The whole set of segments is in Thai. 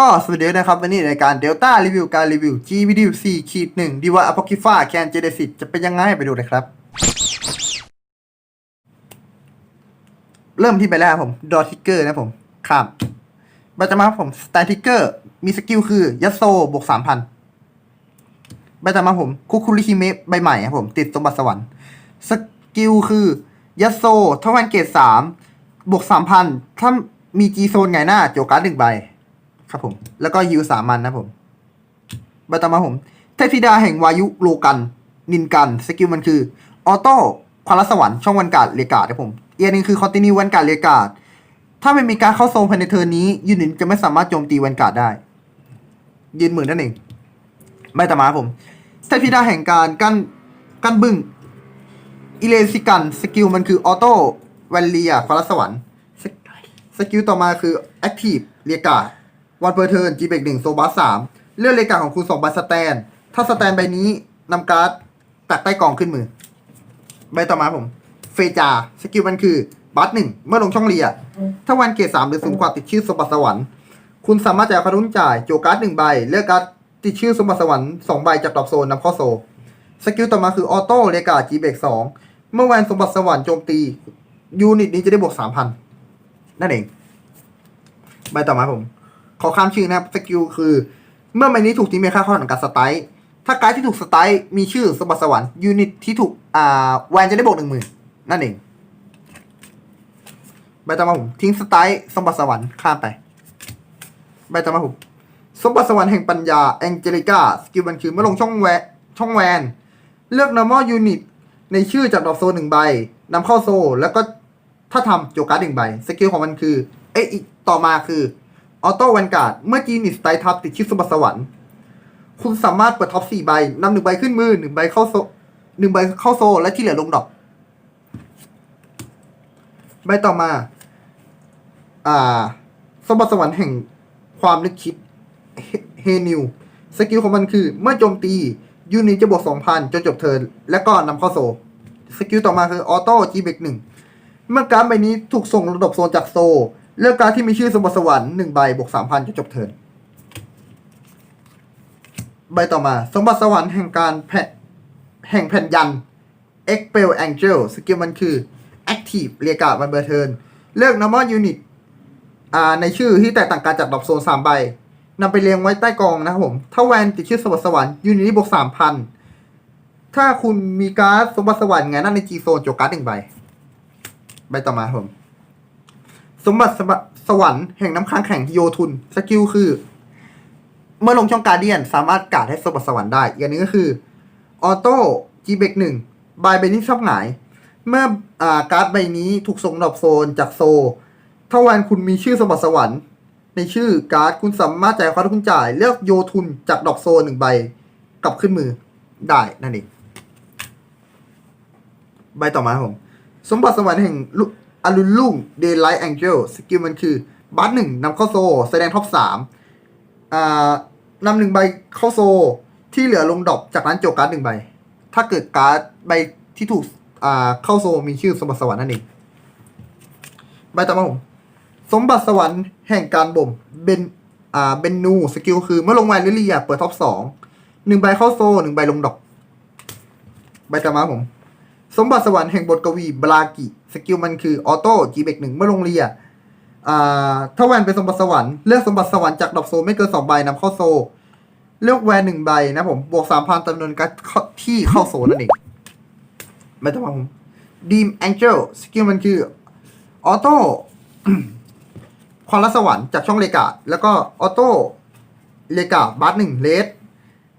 ก็สวัสดีนะครับวันนี้รายการ Delta Review การรีวิว GVD 4ขีด1ดีว่า Apocrypha Can Genesis จะเป็นยังไงไปดูเลยครับ เริ่มที่ไปแล้วครับผม Draw Trigger นะผมครับบัตรมาผม Style Trigger มีสกิลคือ ยัสโซบวก3,000บัตรมาผม คุคุริฮิเมะใบใหม่ครับผม ติดสมบัติสวรรค์สกิลคือ ยัสโซถ้าวันเกรด3บวก3,000ถ้ามีจีโซนไงหน้าโจการ์ดหนึ่งใบ ครับผม แล้วก็ฮิวสามันนะผมใบต่อมาผม เทพธิดาแห่งวายุโลกัน นินกัน สกิลมันคือ ออโต้ความรัสวรรค์ช่องวันกาดเรียการ์ดนะผม เอียนึงคือคอนติเนียวันกาดเรียกาดถ้าไม่มีการเข้าโซนภายในเทิร์นี้ ยูนิตจะไม่สามารถโจมตีวันกาดได้ ยืนหมื่นนั่นเองใบต่อมาผมเทพธิดาแห่งการกั้นกั้นบึ้งอิเลซิกัน สกิลมันคือออโต้แวนเลียความรัสวรรค์สกิลต่อมาคือ Active เรียกาด วันเปอร์เทิร์นจีเบกหนึ่งโซบัสสามเลือกเรียกาของคุณสองใบสแตน ถ้าสแตนใบนี้นำการ์ดตักใต้กล่องขึ้นมือ ใบต่อมาผม เฟจา สกิลมันคือ บัสหนึ่งเมื่อลงช่องเรีย ถ้าวันเกรดสามหรือสูงกว่าติดชื่อสมบัติสวรรค์ คุณสามารถจ่ายคารุนจ่ายโจการ์ดหนึ่งใบ เลือกการ์ดติดชื่อสมบัติสวรรค์สองใบจากดรอปโซนนำเข้าโซ สกิลต่อมาคือออโต้เรียกาจีเบกสองเมื่อแวนสมบัติสวรรค์โจมตียูนิตนี้จะได้บวกสามพันนั่นเอง ใบต่อมาผม ขอข้ามชื่อนะครับสกิลคือ เมื่อใบนี้ถูกทิ้งไปค่าข้อของการสไตล์ถ้าการดที่ถูกสไตล์มีชื่อสมบัติสวรรค์ยูนิตที่ถูกอ่าแวนจะได้บวกหนึ่งหมื่นนั่นเองใบต่อมาผมทิ้งสไตล์สมบัติสวรรค์ข้ามไปใบต่อมาผมสมบัติสวรรค์แห่งปัญญาแองเจลิก้าสกิลมันคือเมื่อลงช่องแวช่องแวน เลือก normal unit ในชื่อจากดอกโซนหนึ่งใบนำเข้าโซ แล้วก็ถ้าทำโจการ์ดหนึ่งใบ สกิลของมันคือ เอ้ยต่อมาคือ ออโต้วันการ์ด เมื่อจีนิสไตทับติดชื่อสมบัติสวรรค์ คุณสามารถเปิดท็อปสี่ใบนำหนึ่งใบขึ้นมือหนึ่งใบเข้าโซหนึ่งใบเข้าโซ และที่เหลือลงดอก ใบต่อมา อ่าสมบัติสวรรค์แห่งความนึกคิดเฮนิวสกิลของมันคือ เมื่อโจมตียูนิจะบวกสองพันจนจบเทิร์นแล้วก็นำเข้าโซ สกิลต่อมาคือออโต้จีเบกหนึ่งเมื่อการใบนี้ถูกส่งระดับโซนจากโซ เลือกการดที่มีชื่อสมบัติสวรรค์หนึ่งใบบวกสามพันจนจบเทิร์นใบต่อมา สมบัติสวรรค์แห่งการแผ่แห่งแผ่นยัน Expel Angel สกิลมันคือ Active เรียการ์ดวันเบอร์เทิร์นเลือก normal unit อ่าในชื่อที่แตกต่างกันจากดรอปโซนสามใบนำไปเรียงไว้ใต้กองนะครับผม ถ้าแวนติดชื่อสมบัติสวรรค์ยูนิตบวกสามพันถ้าคุณมีการ์ดสมบัติสวรรค์ไงนั่นในจีโซนโจการ์ดหนึ่งใบ ใบต่อมาครับผม สมบัติสวรรค์สวรรค์แห่งน้ำค้างแข็งโยทุน สกิลคือ เมื่อลงช่องการเดียน สามารถกาดให้สมบัติสวรรค์ได้อีกนึงก็คือ ออโต้จีเบกหนึ่งใบใบนี้ชอบหงาย เมื่ออ่าการ์ดใบนี้ถูกส่งดรอปโซนจากโซ ถ้าวันคุณมีชื่อสมบัติสวรรค์ ในชื่อการ์ดคุณสามารถจ่ายความทุนจ่าย เลือกโยทุนจากดอกโซนหนึ่งใบกลับขึ้นมือได้นั่นเองใบต่อมาผม สมบัติสวรรค์แห่งลุ อารุลุ่งเดย์ไลท์แองเจลสกิลมันคือบัตหนึ่งนำเข้าโซ แสดงท็อปสามอ่านำหนึ่งใบเข้าโซ ที่เหลือลงดอปจากนั้นโจการ์ดหนึ่งใบ ถ้าเกิดการ์ดใบที่ถูกอ่าเข้าโซมีชื่อสมบัติสวรรค์นั่นเองใบต่อมาผม สมบัติสวรรค์แห่งการบ่มเบนอ่าเบนนูสกิลคือเมื่อลงแวนลิเลียเปิดท็อปสองหนึ่งใบเข้าโซหนึ่งใบลงดอก ใบต่อมาผม สมบัติสวรรค์แห่งบทกวีบลากิสกิลมันคือออโต้จีเบกหนึ่งเมื่อลงเรียถ้าแวนเป็นสมบัติสวรรค์เลือกสมบัติสวรรค์จากดอกโซไม่เกินสองใบนำเข้าโซ เลือกแวนหนึ่งใบนะผมบวกสามพันจำนวนการที่เข้าโซนั่นเองไม่ต้องมาผมดีมแองเจลสกิลมันคือออโต้ความรักสวรรค์จากช่องเลกาแล้วก็ออโต้เลกาบัสหนึ่งเลส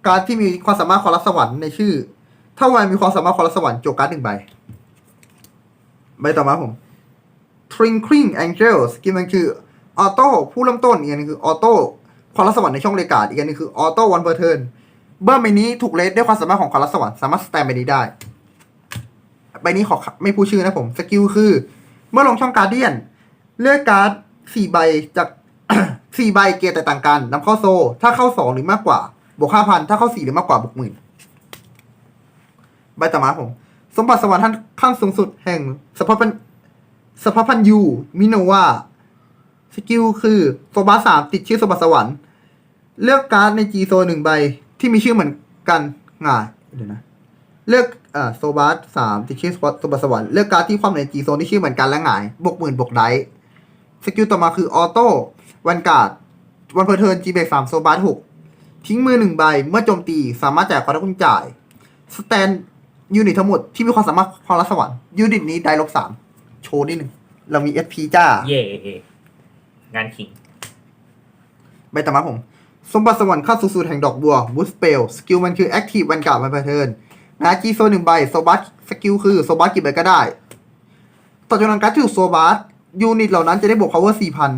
การที่มีความสามารถความรักสวรรค์ในชื่อ ถ้าวันมีความสามารถความรักสวรรค์โจการ์ดหนึ่งใบ ใบต่อมาผม Twinkling Angel สกิลมันคือออโต้ผู้เริ่มต้นอีกอันนึงคือออโต้ความรักสวรรค์ในช่องเลกาดอีกอันนึงคือออโต้วันเปอร์เทิร์นเมื่อใบนี้ถูกเลสด้วยความสามารถของความรักสวรรค์สามารถสแตนใบนี้ได้ใบนี้ขอไม่พูดชื่อนะผมสกิลคือ เมื่อลงช่องการเดียน เลือกการ์ดสี่ใบจากสี่ใบเกียร์แตกต่างกันนำเข้าโซ ถ้าเข้าสองหรือมากกว่า บวกห้าพันถ้าเข้าสี่หรือมากกว่าบวกหมื่น ใบต่อมาผม สมบัติสวรรค์ท่านขั้นสูงสุดแห่งสภาพันสภาพันยูมิโนวาสกิลคือโซบาสามติดชื่อโซบาสวรรค์ เลือกการ์ดในจีโซหนึ่งใบที่มีชื่อเหมือนกันง่ายเดี๋ยวนะเลือกเอ่อโซบาสามติดชื่อโซบาสวรรค์เลือกการ์ดที่ความในจีโซที่ชื่อเหมือนกันและหงายบวกหมื่นบวกไดส์สกิลต่อมาคือออโต้วันการ์ดวันเพอร์เทิร์นจีเบกสามโซบาสหกทิ้งมือหนึ่งใบเมื่อโจมตีสามารถจ่ายความได้คุณจ่ายสแตน ยูนิตทั้งหมดที่มีความสามารถพลังสวรรค์ยูนิตนี้ได้ลบสามโชว์นิดหนึ่งเรามี SP จ้า เย่งานขิงใบต่อมาผม สมบัติสวรรค์เข้าสู่สูตรแห่งดอกบัวบูสเปลสกิลมันคือ Active วันการ์ดมันเทิร์นนะจีโซหนึ่งใบโซบัสสกิลคือโซบัสกี่ใบก็ได้ ต่อจากนั้นการ์ดที่ถูกโซบัสยูนิตเหล่านั้นจะได้บวก power สี่พัน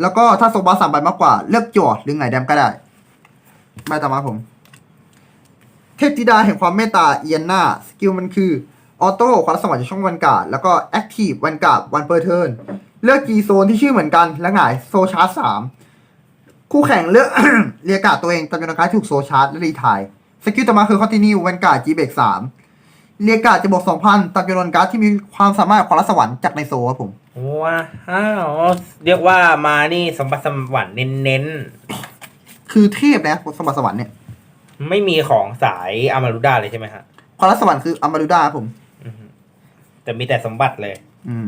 แล้วก็ถ้าโซบัสสามใบมากกว่า เลือกจอดหรือไงแดมก็ได้ใบต่อมาผม เทพธิดาแห่งความเมตตาเอียนนาสกิลมันคือออโต้ความสวรรค์จากช่องวันการ์ดแล้วก็แอคทีฟวันการ์ดวันเปอร์เทิร์นเลือกจีโซนที่ชื่อเหมือนกันและหงายโซชาร์จสามคู่แข่งเลือกเรียกการ์ดตัวเองตามจำนวนการดที่ถูกโซชาร์จและรีไทายสกิลต่อมาคือคอนติเนียวันการ์ดจีเบกสามเรียกการ์ดจะบวกสองพันตามจำนวนการ์ดที่มีความสามารถของรัสวรรค์จากในโซครับผมว้าวเรียกว่ามานี่สมบัติสมบัติเน้นคือเทพนะสมบัติสวรรค์เนี่ยๆ ไม่มีของสายอามารุดาเลยใช่ไหมฮะความรัสวรรค์คืออัมบารูดาครับผม อือฮึแต่มีแต่สมบัติเลย อืม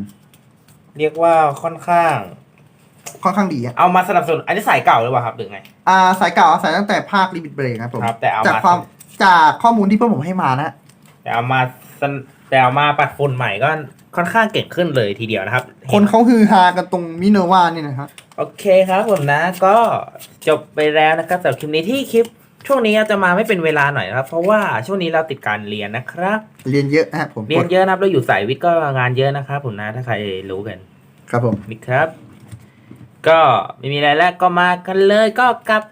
เรียกว่าค่อนข้าง ค่อนข้างดีอะเอามาสนับสนุนอันนี้สายเก่าหรือเปล่าครับหรือไง อ่า สายเก่าสายตั้งแต่ภาคลิมิตเบรกครับผม ครับแต่เอาจากมาความจากข้อมูลที่เพื่อนผมให้มานะ แต่เอามาสนแต่เอามาปัดฝุ่นใหม่ก็ค่อนข้างเก่งขึ้นเลยทีเดียวนะครับ คนเขาฮือฮากันตรงมิเนอร์วานี่นะครับ โอเคครับผมนะก็จบไปแล้วนะครับสำหรับคลิปนี้ที่คลิป ช่วงนี้จะมาไม่เป็นเวลาหน่อยนะครับ เพราะว่าช่วงนี้เราติดการเรียนนะครับ เรียนเยอะนะครับผมเรียนเยอะนะครับเราอยู่สายวิทย์ก็งานเยอะนะครับผมนะถ้าใครรู้กัน ครับผมนี่ครับ ก็ไม่มีอะไรแล้วก็มากันเลยก็กับ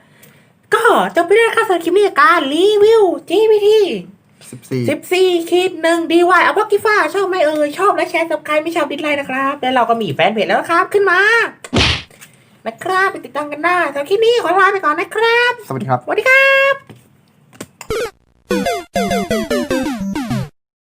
ก็จบไปแล้วครับสำหรับคลิปนี้กับการรีวิว GPT สิบสี่สิบสี่คิดหนึ่งดีวายเอาพวกกิฟ้าชอบไหมเอ่ยชอบและแชร์กับใครไม่ชอบดิสไลค์นะครับ แล้วเราก็มีแฟนเพจแล้วนะครับ ขึ้นมา นะครับ ไปติดตามกันได้สำหรับคลิปนี้ขอลาไปก่อนนะครับ สวัสดีครับ สวัสดีครับ